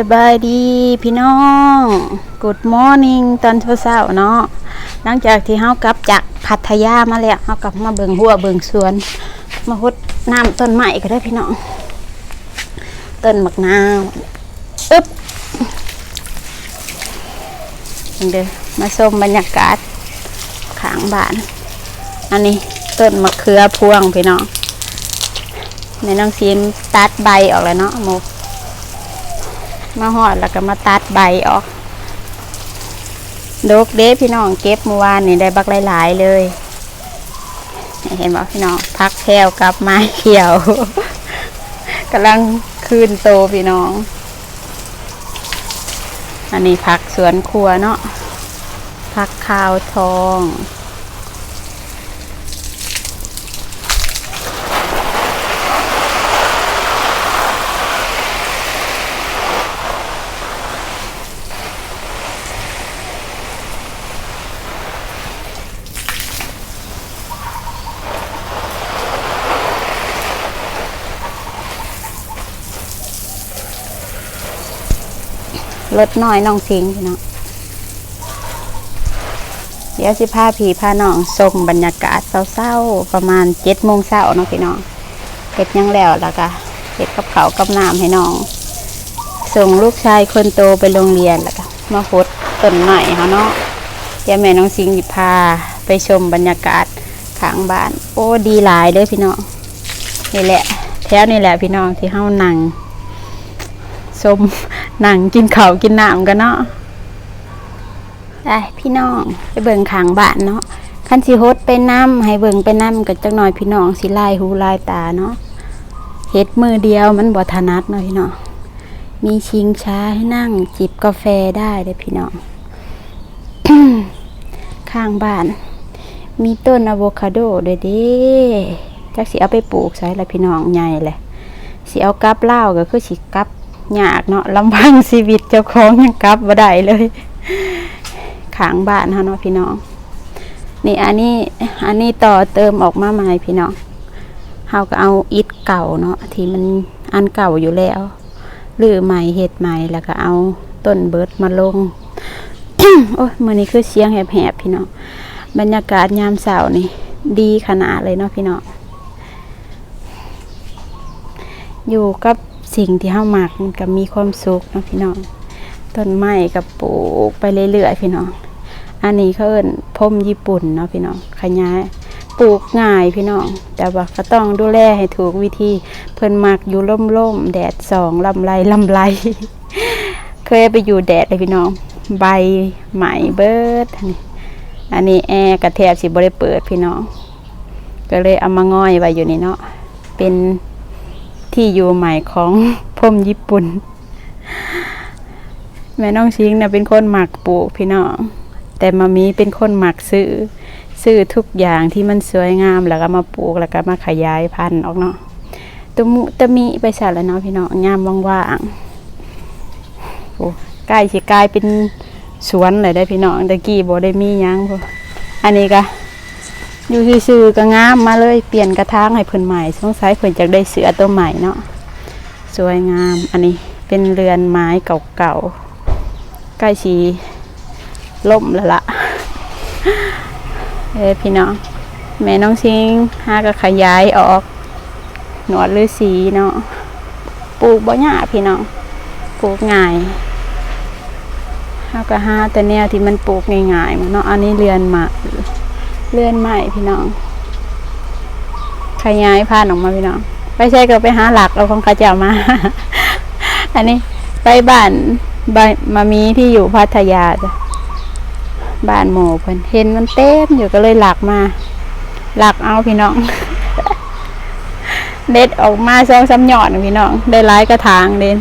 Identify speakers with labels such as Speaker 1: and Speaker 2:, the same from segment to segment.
Speaker 1: สบายดีพี่น้อง Good morning ตอนเช้าเนาะหลังจากที่เฮากลับจากพัทยามาแล้วเฮากลับมาเบิงหัวเบิงสวน มาหดน้ำต้นไม้ก็ได้พี่น้องต้นมะนาวอึ๊บเด้อมาชมบรรยากาศขางบ้าน อันนี้ต้นมะเขือพวงพี่น้องในน้องซีมตัดใบออกแล้วเนาะโม มาหอดแล้วก็มาตัดใบออกดกเด้พี่น้องเก็บเมื่อวานนี่ได้บักหลายๆเลยเห็นบ่พี่น้องพักแควกับไม้เขียวกำลังคืนโตพี่น้อง อันนี้ผักสวนครัวเนาะผักขาวทอง รถน้อยน้องสิงพี่น้องเดี๋ยวสิพาผีพาน้องชมบรรยากาศเศร้าๆประมาณเจ็ดโมงเช้าเนาะพี่น้องเฮ็ดหยังแล้วแล้วก็เฮ็ดกับเขากับน้ำให้น้อง ส่งลูกชายคนโตไปโรงเรียนแล้วก็มาพดต้นใหม่เขาเนาะเดี๋ยวแม่น้องสิงห์สิพาไปชมบรรยากาศข้างบ้าน โอ้ดีหลายเลยพี่น้องนี่แหละแถวนี่แหละพี่น้องที่เฮานั่ง ชมหนังกินเขากินน้ำกันเนาะได้พี่น้องไปเบิ่งขางบ้านเนาะคันสิฮดไปน้ำให้เบิ่งไปน้ำกันจักหน่อยพี่น้องสิลายหูลายตาเนาะเฮ็ดมือเดียวมันบ่ถนัดเนาะพี่น้องมีชิงช้าให้นั่งจิบกาแฟได้เลยพี่น้องข้างบ้าน มีต้นอะโวคาโดด้วยดิจักสิเอาไปปลูกใส่ละพี่น้องใหญ่เลยสิเอากับเล่าก็คือสิกับ ยากเนาะลำพังชีวิตเจ้าของยังกลับบ่ได้เลยขางบ้านเฮาเนาะพี่น้อง นี่อันนี้อันนี้ต่อเติมออกมาใหม่พี่น้องเฮาก็เอาอิฐเก่าเนาะที่มันอันเก่าอยู่แล้วหรือใหม่เฮ็ดใหม่แล้วก็เอาต้นเบิร์ดมาลงโอ้ยมือนี้คือเสียงแหบๆพี่น้องบรรยากาศยามเช้านี่ ดีขนาดเลยเนาะพี่น้องอยู่กับ สิ่งที่เฮามักมันก็มีความสุขเนาะพี่น้องต้นไม้กับปลูกไปเรื่อยๆพี่น้อง อันนี้เขาเอิ้นพรมญี่ปุ่นเนาะพี่น้องขยายปลูกง่ายพี่น้อง แต่ว่าก็ต้องดูแลให้ถูกวิธี เพิ่นมักอยู่ร่มๆแดดสองลำไรลำไรเคยไปอยู่แดดเลยพี่น้อง ใบไหมเบิดอันนี้อันนี้แอร์กระแทบสิบ่ได้เปิดพี่น้อง ก็เลยเอามาง่อยไว้อยู่นี่เนาะเป็น ที่อยู่ใหม่ของพมญี่ปุ่น แม่น้องชิงเนี่ยเป็นคนหมักปลูกพี่น้องแต่มามีเป็นคนหมักซื้อซื้อทุกอย่างที่มันสวยงามแล้วก็มาปลูกแล้วก็มาขยายพันธุ์ออกเนาะตะมุตะมีไปสาแล้วเนาะพี่น้องงามว่างๆโอ้ใกล้สิกลายเป็นสวนเลยได้พี่น้องตะกี้บ่ได้มียังพออันนี้ก็ อยู่ซื่อๆก็งามมาเลยเปลี่ยนกระถางให้เพิ่นใหม่สงสัยเพิ่นจะได้เสือตัวใหม่เนาะสวยงามอันนี้เป็นเรือนไม้เก่าๆใกล้สีล่มแล้วละเอ้พี่น้องแม่น้องชิงหาก็ขยายออก หนวดฤาษีเนาะปลูกบ่ยากพี่น้องปลูกง่ายเฮาก็หาแต่แนวที่มันปลูกง่ายๆเนาะอันนี้เรือนมา เลื่อนใหม่พี่น้อง ขยายผ่านออกมาพี่น้องไปใช่ก็ไปหาหลักเอาของข้าเจ้ามา อันนี้ไปบ้านบ้านมามีที่อยู่พัทยาจ้ะบ้านหมูเพิ่นเห็นมันเต็มอยู่ก็เลยหลักมา หลักเอาพี่น้อง เด็ดออกมาสองสามหยอดน่ะพี่น้อง ได้หลายกระถางเด่น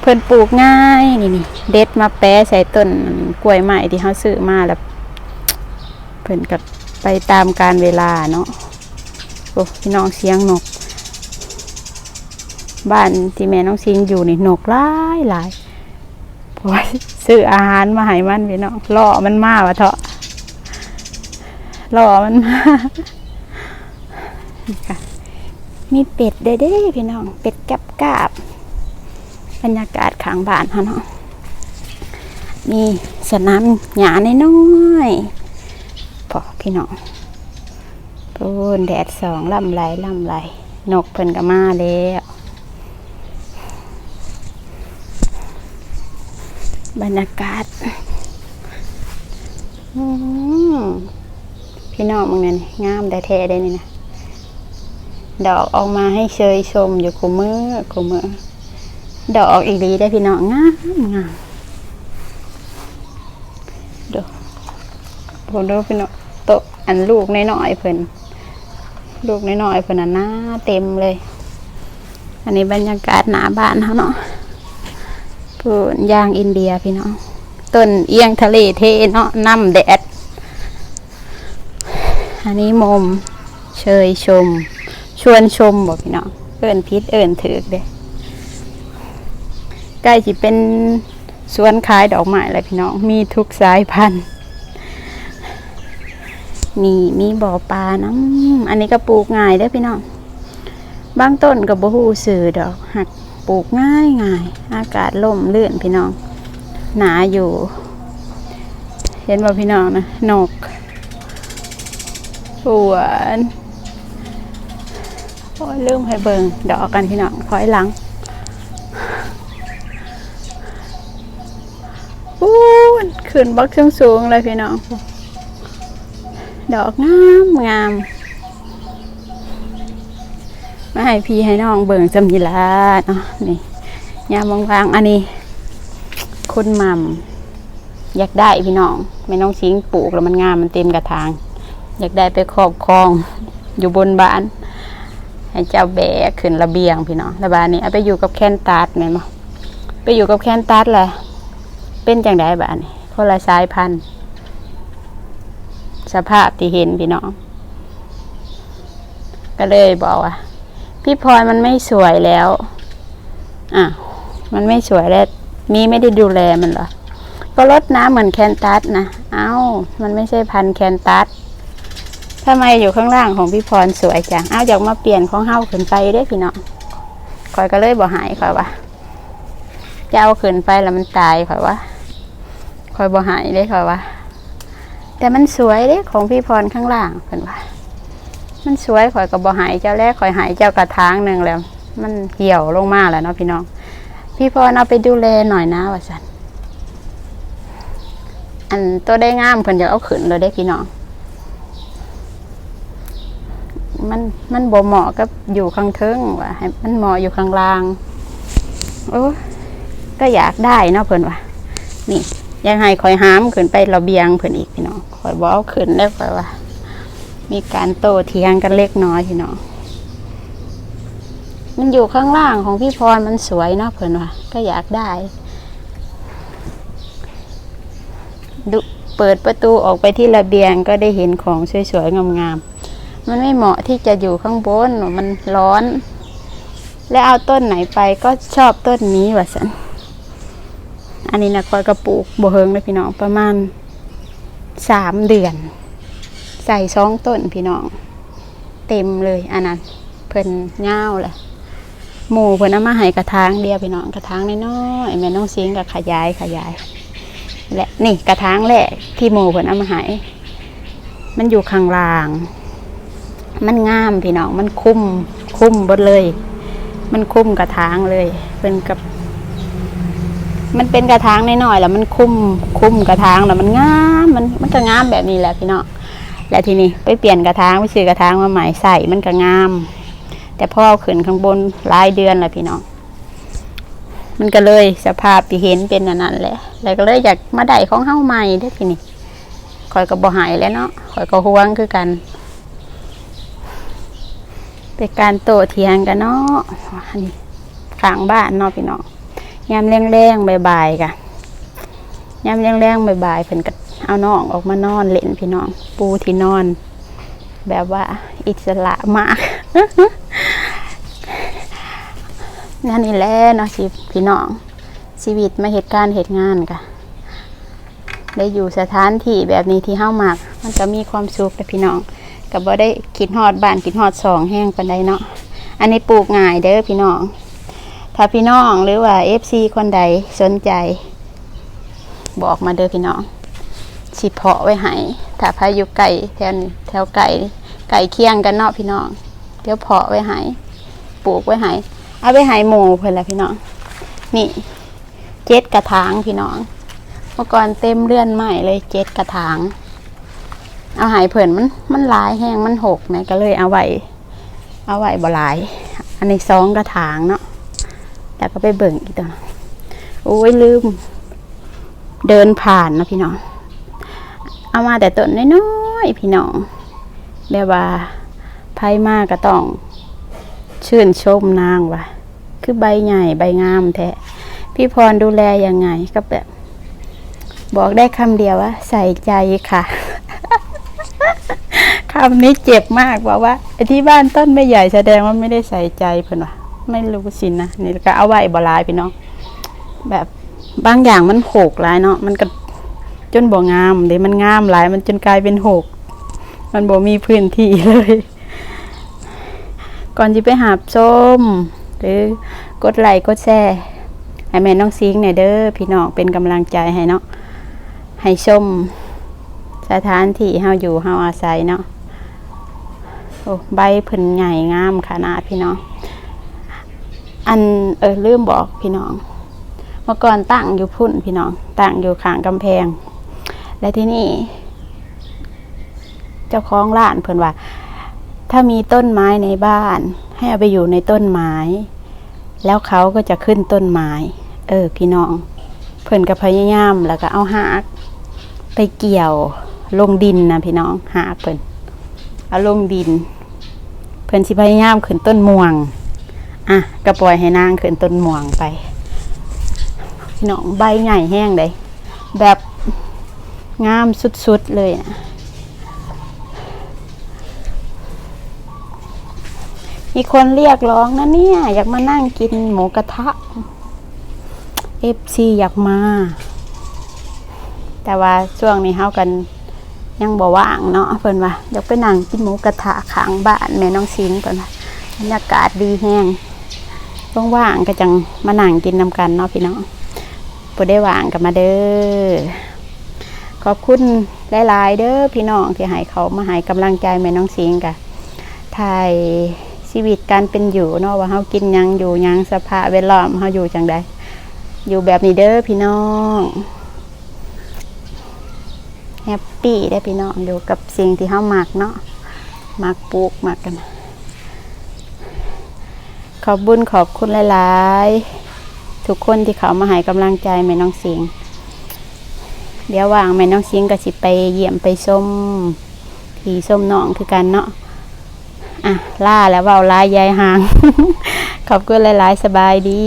Speaker 1: เพิ่นปลูกง่ายนี่นี่เด็ดมาแปะใส่ต้นกล้วยไม้ที่เขาซื้อมาแล้ว เพิ่นกับไปตามการเวลาเนาะโอ้พี่น้องเสียงนก บ้านที่แม่น้องซิงอยู่นี่นกหลายหลายเพราะว่าซื้ออาหารมาให้มันพี่น้องล่อมันมาวะเถอะล่อมันมาค่ะมีเป็ดเด้เด้พี่น้อง เป็ดกับกาบบรรยากาศขางบ้านเฮาเนาะมีสนามหญ้าน้อยๆ พอพี่น้องปูนแดดสองลำไหลลำไหลนกเพิ่นก็มาแล้วบรรยากาศอืมพี่น้องมึงนี่ยงามได้แท้ได้นี่นะดอกออกมาให้เชยชมอยู่คุมือคุมือดอกออกอีกดีได้พี่น้องงามงามดูผมดูพี่น้อง อันลูกน้อยๆเพิ่นลูกน้อยๆเพิ่นน่ะหน้าเต็มเลย อันนี้บรรยากาศหน้าบ้านเขาเนาะพูนยางอินเดียพี่น้องต้นเอียงทะเลเทเนาะน้ำแดด อันนี้มมเชยชม ชวนชมบอกพี่น้องเอิญพิษเอิญถือเด้ใกล้จะเป็นสวนขายดอกไม้เลยพี่น้อง มีทุกสายพันธุ์ นี่มีบ่อปลาน้ำอันนี้ก็ปลูกง่ายเด้พี่น้องบางต้นกับบ่ฮู้สื่อดอกหักปลูกง่ายง่าย อากาศล่มเลื่อนพี่น้อง หนาอยู่ เห็นบ่พี่น้องนะนกสวนโอ้ยลืมให้เบิงดอกกันพี่น้องถอยหลังอู้ขึ้นบักสูงสูงๆเลยพี่น้อง ดอกงามงาม มาให้พี่ให้น้องเบิ่งจำนีลาเนาะนี่ยามวางๆอันนี้ คุณหม่ำอยากได้พี่น้องไม่น้องชิงปลูกแล้วมันงามมันเต็มกระถาง อยากได้ไปครอบครอง อยู่บนบ้านให้เจ้าแบกขึ้นระเบียงพี่น้องระบานนี้เอาไปอยู่กับแคนตัดแม่นบ่ไปอยู่กับแคนตัดแหละเป็นจังไดบ้านนี้คนละสายพันธุ์ สภาพที่เห็นพี่น้อง ก็เลยบอกว่า พี่พลอยมันไม่สวยแล้ว อะ มันไม่สวยแล้ว มีไม่ได้ดูแลมันหรอ ก็ลดน้ำเหมือนแคนตัสนะเอ้า มันไม่ใช่พันแคนตัสทำไมอยู่ข้างล่างของพี่พรสวยจัง เอ้าอยากมาเปลี่ยนของเฮาขึ้นไปได้พี่น้องคอยก็เลยบอกหายคอยว่าจะเอาขึ้นไปแล้วมันตายคอยว่าคอยบอกหายได้คอยว่า แต่มันสวยเด้ของพี่พรข้างล่างเพิ่นว่า มันสวยข่อยก็บ่หายเจ้าแรกข่อยหายเจ้ากระถางหนึ่งแล้ว มันเหี่ยวลงมาแล้วเนาะพี่น้อง พี่พรเอาไปดูแลหน่อยนะว่าสันอันตัวได้งามเพิ่นจะเอาขึ้นเลยได้พี่น้อง มันมันบ่เหมาะกับอยู่ข้างเทิงว่ะให้มันเหมาะอยู่ข้างล่าง โอ้ก็อยากได้เนาะเพิ่นว่านี่ ยังให้คอยหามขึ้นไประเบียงเพิ่นอีกพี่น้องคอยบอกเอาขึ้นแล้วคอยว่า มีการโต้เถียงกันเล็กน้อยพี่น้องมันอยู่ข้างล่างของพี่พรมันสวยเนาะเพิ่นว่าก็อยากได้ดูเปิดประตูออกไปที่ระเบียงก็ได้เห็นของสวยๆงามๆ มันไม่เหมาะที่จะอยู่ข้างบน มันร้อน แล้วเอาต้นไหนไปก็ชอบต้นนี้ว่าสัน อันนี้นะคอยกระปลูกบ่เฮิงเลยพี่น้องประมาณสามเดือน ใส่สองต้นพี่น้อง เต็มเลยอันนั้นเพิ่นเง่าแหละหมูเพิ่นเอามาให้กระถางเดียวพี่น้องกระถางน้อยๆแม่น้องซิงก็ขยายขยาย และนี่กระถางแรกที่หมูเพิ่นเอามาให้มันอยู่ข้างล่าง มันงามพี่น้องมันคุ้มคุ้มหมดเลย มันคุ้มกระถางเลยเป็นกับ มันเป็นกระถางน้อยๆแล้วมันคุ้มคุ้มกระถางแล้วมันงามมันมันก็งามแบบนี้แหละพี่น้องแล้วทีนี้ไปเปลี่ยนกระถางไปซื้อกระถางมาใหม่ใส่มันก็งาม แต่พอเอาขึ้นข้างบนหลายเดือนแล้วพี่น้องมันก็เลยสภาพที่เห็นเป็นนั้นแหละแล้วก็เลยอยากมาได้ของเฮ้าใหม่ได้ทีนี้คอยก็บ่หายแล้วเนาะคอยก็ห่วงคือกันเป็นการโตเถียงกันเนาะอันนี้ข้างบ้านเนาะพี่น้อง ยามแรงๆบ่ายๆกะยามแรงๆบ่ายๆเพิ่นก็เอาน้องออกมานอนเล่นพี่น้อง ปูที่นอน แบบว่าอิสระมากนั่นนี่แหละเนาะชีพี่น้อง ชีวิตมาเหตุการณ์เหตุงานกะได้อยู่สถานที่แบบนี้ที่เฮ้ามักมันก็มีความสุขแต่พี่น้องก็บ่ได้คิดฮอดบ้านคิดฮอดสองแห้งปานใดเนาะอันนี้ปลูกง่ายเด้อพี่น้อง ถ้าพี่น้องหรือว่า FC คนใดสนใจ บอกมาเด้อพี่น้องสิเพาะไว้ให้ถ้าพายุไก่แถวนี้แถวไก่ไก่เคียงกันเนาะพี่น้องเดี๋ยวเพาะไว้ให้ปลูกไว้ให้เอาไว้ให้หมูเพิ่อนละพี่น้อง นี่เจ็ดกระถางพี่น้องเมื่อก่อนเต็มเลื่อนใหม่เลยเจ็ดกระถาง เอาหายเพิ่นมันมันลายแห้งมันหกแม่ก็เลยเอาไว้เอาไว้บ่ลาย อันนี้สองกระถางเนาะ แล้วก็ไปเบิ่งอีกตัวโอ้ยลืม เดินผ่านนะพี่น้อง เอามาแต่ต้นน้อยๆพี่น้องแบบว่าไพ่มากก็ต้อง ชื่นชมนางว่ะ คือใบใหญ่ใบงามแท้พี่พรดูแลยังไงก็แบบบอกได้คำเดียวว่า ใส่ใจค่ะคำนี้เจ็บมากบอกว่าไอ้ที่บ้านต้นไม่ใหญ่แสดงว่าไม่ได้ใส่ใจเพิ่อนว่ะ ไม่รู้สินะนี่ก็เอาไว้บลายพี่น้องแบบบางอย่างมันโหกหลายเนาะมันก็จนบ่งามเดี๋ยวมันงามหลายมันจนกลายเป็นโหกมันบ่มีพื้นที่เลย ก่อนจะไปหาบส้ม หรือกดไลค์กดแชร์ให้แม่น้องซิงเนี่ยเด้อพี่น้องเป็นกำลังใจให้เนาะให้ชมสถานที่เฮาอยู่เฮาอาศัยเนาะโอ้ใบเพิ่นใหญ่งามขนาดพี่น้อง อันเออลืมบอกพี่น้อง เมื่อก่อนตั้งอยู่พุ่นพี่น้อง ตั้งอยู่ขางกำแพง และที่นี่ เจ้าของร้านเพิ่นว่า ถ้ามีต้นไม้ในบ้าน ให้เอาไปอยู่ในต้นไม้ แล้วเขาก็จะขึ้นต้นไม้ เออ พี่น้อง เพิ่นก็พยายามแล้วก็เอาหากไปเกี่ยวลงดินนะพี่น้องหากเพิ่นเอาลงดิน เพิ่นสิพยายามขึ้นต้นม่วง อะก็ปล่อยให้นางขึ้นต้นม่วงไปพี่น้องใบใหญ่แห้งเลยแบบงามสุดๆเลยนะมีคนเรียกร้องนะเนี่ย อยากมานั่งกินหมูกระทะเอฟซีอยากมา แต่ว่าช่วงนี้เฮากันยังบ่ว่างเนาะเพิ่นว่าอยากไปนั่งกินหมูกระทะข้างบ้านแม่น้องซิงเพิ่นว่าบรรยากาศดีแห้ง ว่างๆก็จังมานั่งกินนำกันเนาะพี่น้องบ่ได้ว่างก็มาเด้อขอบคุณหลายๆเด้อพี่น้องที่ให้เขามาให้กำลังใจแม่น้องซิงกะถ่ายชีวิตการเป็นอยู่เนาะว่าเฮากินยังอยู่ยังสภาพแวดล้อมเฮาอยู่จังใดอยู่แบบนี้เด้อพี่น้องแฮปปี้ได้พี่น้องอยู่กับสิ่งที่เฮามักเนาะมักปลูกมักกัน ขอบบุญขอบคุณหลายๆ ทุกคนที่เขามาให้กำลังใจแม่น้องสิงเดี๋ยวว่างแม่น้องสิงก็สิไปเยี่ยมไปส้มผีส้มน้องคือกันเนาะอะล่าแล้วเว่าลายยายหาง ขอบคุณหลายๆ สบายดี